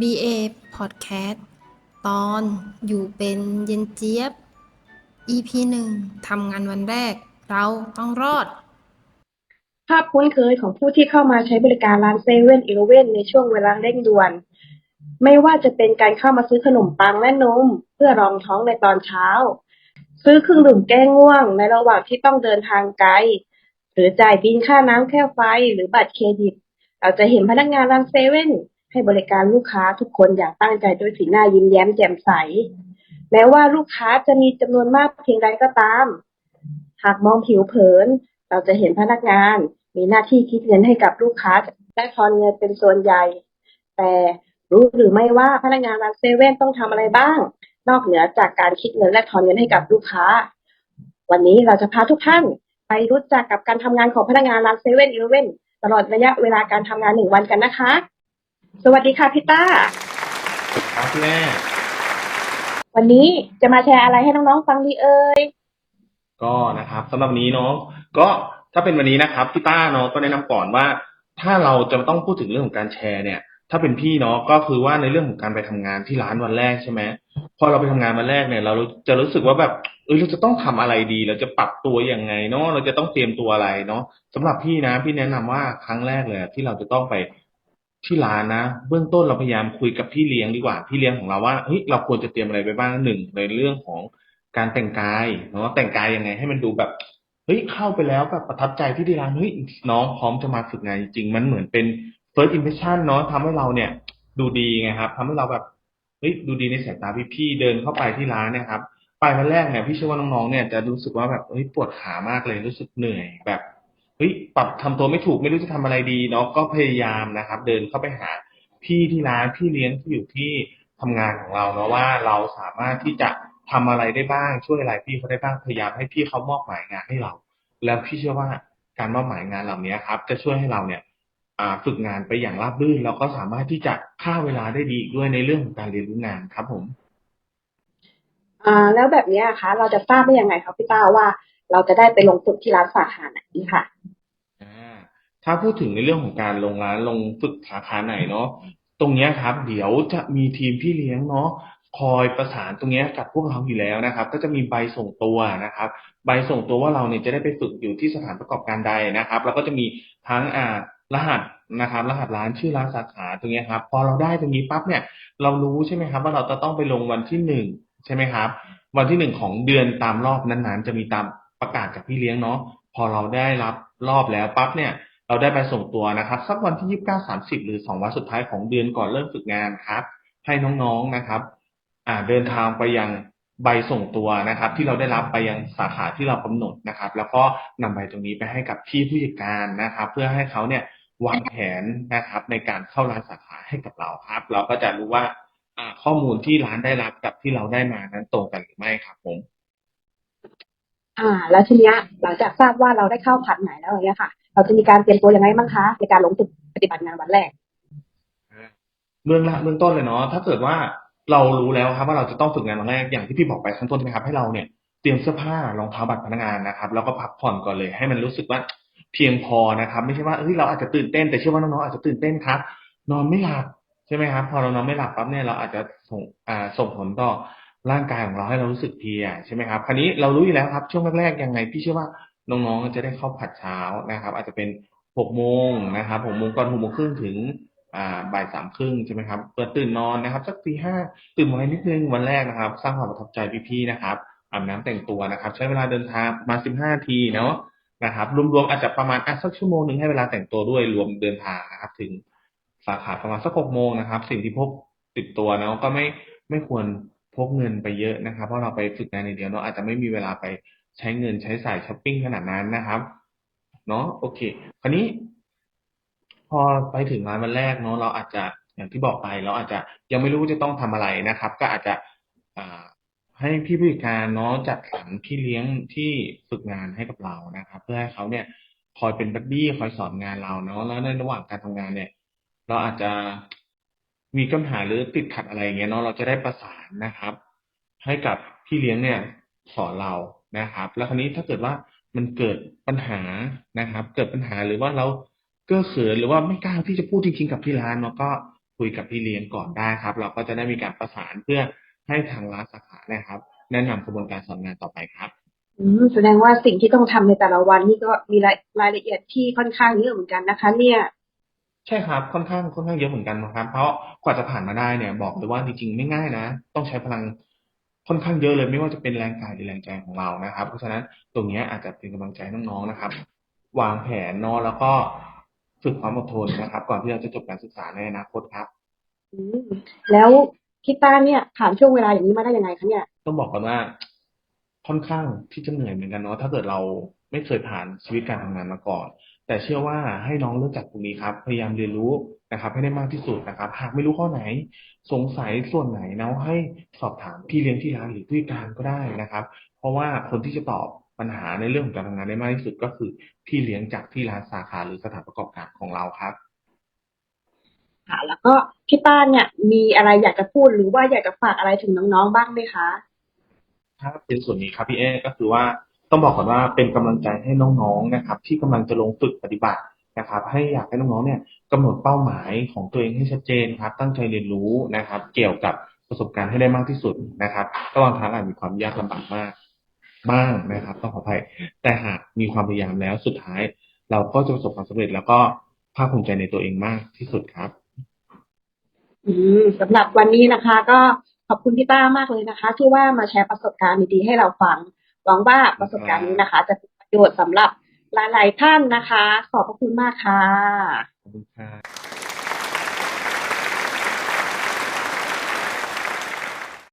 BA Podcast ตอนอยู่เป็นเย็นเจี๊ยบ EP หนึ่งทำงานวันแรก เราต้องรอด ภาพคุ้นเคยของผู้ที่เข้ามาใช้บริการร้านเซเว่นอีเลเว่นในช่วงเวลาเร่งด่วน ไม่ว่าจะเป็นการเข้ามาซื้อขนมปังและนม เพื่อรองท้องในตอนเช้า ซื้อเครื่องดื่มแก้ง่วงในระหว่างที่ต้องเดินทางไกล หรือจ่ายบิลค่าน้ำแค่ไฟหรือบัตรเครดิต เราจะเห็นพนักงานร้านเซเว่น ให้บริการลูกค้าทุกคนอย่างตั้งใจด้วยสีหน้ายิ้มแย้มแจ่มใส แม้ว่าลูกค้าจะมีจำนวนมากเพียงใดก็ตาม หากมองผิวเผิน เราจะเห็นพนักงาน มีหน้าที่คิดเงินให้กับลูกค้าและทอนเงินเป็นส่วนใหญ่ แต่รู้หรือไม่ว่าพนักงานร้านเซเว่นต้องทำอะไรบ้าง นอกเหนือจากการคิดเงินและทอนเงินให้กับลูกค้า วันนี้เราจะพาทุกท่านไปรู้จักกับการทำงานของพนักงานร้านเซเว่นอีเลเว่นตลอดระยะเวลาการทำงานหนึ่งวันกันนะคะ สวัสดีค่ะพี่ต้า ครับแม่วันนี้จะมาแชร์อะไรให้น้องๆฟังดีเอ่ย ก็นะครับสำหรับวันนี้เนาะก็ถ้าเป็นวันนี้นะครับพี่ต้าเนาะก็แนะนำก่อนว่า ถ้าเราจะต้องพูดถึงเรื่องของการแชร์เนี่ย ถ้าเป็นพี่เนาะก็คือว่าในเรื่องของการไปทำงานที่ร้านวันแรกใช่ไหมพอเราไปทำงานวันแรกเนี่ย เราจะรู้สึกว่าแบบเออเราจะต้องทำอะไรดี เราจะปรับตัวยังไงเนาะเราจะต้องเตรียมตัวอะไรเนาะสำหรับพี่นะ พี่แนะนำว่าครั้งแรกเลยที่เราจะต้องไป ที่ร้านนะ เบื้องต้นเราพยายามคุยกับพี่เลี้ยงดีกว่า พี่เลี้ยงของเราว่าเฮ้ยเราควรจะเตรียมอะไรไปบ้างหนึ่งในเรื่องของการแต่งกายเนาะแต่งกายยังไงให้มันดูแบบเฮ้ยเข้าไปแล้วแบบประทับใจที่ที่ร้านเฮ้ยน้องพร้อมจะมาฝึกงานจริงมันเหมือนเป็น first impression เนาะทำให้เราเนี่ย ดูดีไงครับทำให้เราแบบเฮ้ยดูดีในสายตาพี่ๆเดินเข้าไปที่ร้านเนี่ยครับไปวันแรกเนี่ยพี่เชื่อว่าน้องๆเนี่ยจะรู้สึกว่าแบบเฮ้ยปวดขามากเลยรู้สึกเหนื่อยแบบ เฮ้ยปรับทำตัวไม่ถูกไม่รู้จะทำอะไรดีเนาะก็พยายามนะครับ เดินเข้าไปหาพี่ที่ร้านพี่เลี้ยงที่อยู่ที่ทำงานของเราเนาะว่าเราสามารถที่จะทำอะไรได้บ้างช่วยอะไรพี่เขาได้บ้างพยายามให้พี่เขามอบหมายงานให้เรา แล้วพี่เชื่อว่าการมอบหมายงานเหล่านี้ครับ จะช่วยให้เราเนี่ยฝึกงานไปอย่างราบรื่นแล้วก็สามารถที่จะฆ่าเวลาได้ดีด้วยในเรื่องของการเรียนรู้งานครับผมอ่าแล้วแบบนี้ยคะเราจะทราบได้ยังไงครับพี่ต้าว่า เราจะได้ไปลงฝึกที่ร้านสาขาไหนค่ะอ่าถ้าพูดถึงในเรื่องของการลงร้านลงฝึกสาขาไหนเนาะตรงเนี้ยครับ เดี๋ยวจะมีทีมพี่เลี้ยงเนาะคอยประสานตรงเนี้ยกับพวกเราอยู่แล้วนะครับ ก็จะมีใบส่งตัวนะครับ ใบส่งตัวว่าเราเนี่ยจะได้ไปฝึกอยู่ที่สถานประกอบการใดนะครับ แล้วก็จะมีทั้งอ่ารหัสนะครับ รหัสร้านชื่อร้านสาขาตรงเนี้ยครับ พอเราได้ตรงนี้ปั๊บเนี่ย เรารู้ใช่ไหมครับ ว่าเราจะต้องไปลงวันที่หนึ่งใช่ไหมครับ วันที่หนึ่งของเดือนตามรอบนั้นๆ จะมีตาม ประกาศจากพี่เลี้ยงเนาะพอเราได้รับรอบแล้วปั๊บเนี่ย เราได้ไปส่งตัวนะครับ สักวันที่ยี่สิบเก้าสามสิบหรือสองวันสุดท้ายของเดือนก่อนเริ่มฝึกงานครับ ให้น้องๆนะครับ อ่าเดินทางไปยังใบส่งตัวนะครับ ที่เราได้รับไปยังสาขาที่เรากำหนดนะครับ แล้วก็นำใบตรงนี้ไปให้กับพี่ผู้จัดการนะครับ เพื่อให้เขาเนี่ยวางแผนนะครับ ในการเข้าร้านสาขาให้กับเราครับ เราก็จะรู้ว่าข้อมูลที่ร้านได้รับกับที่เราได้มานั้นตรงกันหรือไม่ครับผม อ่า แล้วทีเนี้ยหลังจากทราบว่าเราได้เข้าผัดไหนแล้วอย่างเงี้ยค่ะ เราจะมีการเตรียมตัวยังไงบ้างคะในการลงฝึกปฏิบัติงานวันแรกเบื้องละเบื้องต้นเลยเนาะถ้าเกิดว่าเรารู้แล้วครับว่าเราจะต้องฝึกงานวันแรกอย่างที่พี่บอกไปข้างต้นใช่ไหมครับ ให้เราเนี่ยเตรียมเสื้อผ้ารองเท้าบัตรพนักงานนะครับ แล้วก็พักผ่อนก่อนเลย ให้มันรู้สึกว่าเพียงพอนะครับ ไม่ใช่ว่าเอ้ยเราอาจจะตื่นเต้นแต่เชื่อว่าน้องๆอาจจะตื่นเต้นครับ นอนไม่หลับใช่ไหมครับ พอเรานอนไม่หลับปั๊บเนี่ยเราอาจจะส่งอ่าส่งผลต่อ ร่างกายของเราให้เรารู้สึกเพลียใช่ไหมครับ คราวนี้เรารู้อยู่แล้วครับ ช่วงแรกๆยังไง พี่เชื่อว่าน้องๆจะได้เข้าผัดเช้านะครับ อาจจะเป็นหกโมงนะครับหกโมงก่อนหกโมงครึ่งถึงอ่าบ่ายสามครึ่งใช่ไหมครับเปิดตื่นนอนนะครับ สักตีห้าตื่นมานิดนึงวันแรกนะครับ สร้างความประทับใจพี่ๆนะครับอาบน้ำแต่งตัวนะครับ ใช้เวลาเดินทางมาสิบห้าทีเนาะนะครับ รวมๆอาจจะประมาณอะสักชั่วโมงหนึ่งให้เวลาแต่งตัวด้วยรวมเดินทางนะครับ ถึงสาขาประมาณสักหกโมงนะครับ สิ่งที่พกติดตัวเนาะก็ไม่ไม่ควร พกเงินไปเยอะนะครับ เพราะเราไปฝึกงานอย่างเดียวเนาะอาจจะไม่มีเวลาไปใช้เงินใช้สายช้อปปิ้งขนาดนั้นนะครับเนาะโอเค คราวนี้ พอไปถึงร้านวันแรกเนาะเราอาจจะอย่างที่บอกไปเราอาจจะยังไม่รู้จะต้องทำอะไรนะครับ ก็อาจจะให้พี่ผู้จัดการเนาะจัดสรรพี่เลี้ยงที่ฝึกงานให้กับเรานะครับ เพื่อให้เขาเนี่ยคอยเป็นบัดดี้คอยสอนงานเราเนาะแล้วในระหว่างการทำงานเนี่ย เราอาจจะ มีปัญหาหรือติดขัดอะไรเงี้ยเนาะเราจะได้ประสานนะครับ ให้กับพี่เลี้ยงเนี่ยสอนเรานะครับ แล้วคราวนี้ถ้าเกิดว่ามันเกิดปัญหานะครับ เกิดปัญหาหรือว่าเราเก้อเขินหรือว่าไม่กล้าที่จะพูดจริงๆกับที่ร้านเนาะก็คุยกับพี่เลี้ยงก่อนได้ครับ เราก็จะได้มีการประสานเพื่อให้ทางร้านสาขาเนะครับ แนะนำกระบวนการสอนงานต่อไปครับแสดงว่าสิ่งที่ต้องทำในแต่ละวันนี่ก็มีรายละเอียดที่ค่อนข้างเยอะเหมือนกันนะคะ เนี่ย ใช่ครับค่อนข้างค่อนข้างเยอะเหมือนกันนะครับ เพราะกว่าจะผ่านมาได้เนี่ย บอกเลยว่าจริงๆไม่ง่ายนะ ต้องใช้พลังค่อนข้างเยอะเลย ไม่ว่าจะเป็นแรงกายหรือแรงใจของเรานะครับ เพราะฉะนั้นตรงเนี้ยอาจจะเป็นกำลังใจให้น้องๆนะครับ วางแผนเนาะแล้วก็ฝึกความอดทนนะครับ ก่อนที่เราจะจบการศึกษาในอนาคตครับอืมแล้วพี่ต้าเนี่ยผ่านช่วงเวลาอย่างนี้มาได้ยังไงคะเนี่ยต้องบอกก่อนว่าค่อนข้างที่จะเหนื่อยเหมือนกันเนาะถ้าเกิดเราไม่เคยผ่านชีวิตการทำงานมาก่อน แต่เชื่อว่าให้น้องเริ่มจากตรงนี้ครับ พยายามเรียนรู้นะครับ ให้ได้มากที่สุดนะครับ หากไม่รู้ข้อไหน สงสัยส่วนไหนเนาะให้สอบถามพี่เลี้ยงที่ร้านหรือผู้จัดการก็ได้นะครับ เพราะว่าคนที่จะตอบปัญหาในเรื่องของการทำงานได้มากที่สุดก็คือพี่เลี้ยงจากที่ร้านสาขาหรือสถานประกอบการของเราครับค่ะแล้วก็พี่ต้าเนี่ยมีอะไรอยากจะพูดหรือว่าอยากจะฝากอะไรถึงน้องๆบ้างไหมคะ ถ้าเป็นส่วนนี้ครับพี่เอก็คือว่า ต้องบอกก่อนว่าเป็นกำลังใจให้น้องๆนะครับ ที่กำลังจะลงฝึกปฏิบัตินะครับ ให้อยากให้น้องๆเนี่ยกำหนดเป้าหมายของตัวเองให้ชัดเจนครับ ตั้งใจเรียนรู้นะครับ เกี่ยวกับประสบการณ์ให้ได้มากที่สุดนะครับระหว่างทางอาจมีความยากลำบากมากบ้างนะครับ ต้องขออภัยแต่หากมีความพยายามแล้วสุดท้าย เราก็จะประสบความสำเร็จแล้วก็ภาคภูมิใจในตัวเองมากที่สุดครับ อืมสำหรับวันนี้นะคะ ก็ขอบคุณพี่ต้ามากเลยนะคะ ที่ว่ามาแชร์ประสบการณ์ดีๆให้เราฟัง หวังว่าประสบการณ์นี้นะคะ จะเป็นประโยชน์สำหรับหลายๆท่านนะคะ ขอบพระคุณมากค่ะขอบคุณครับ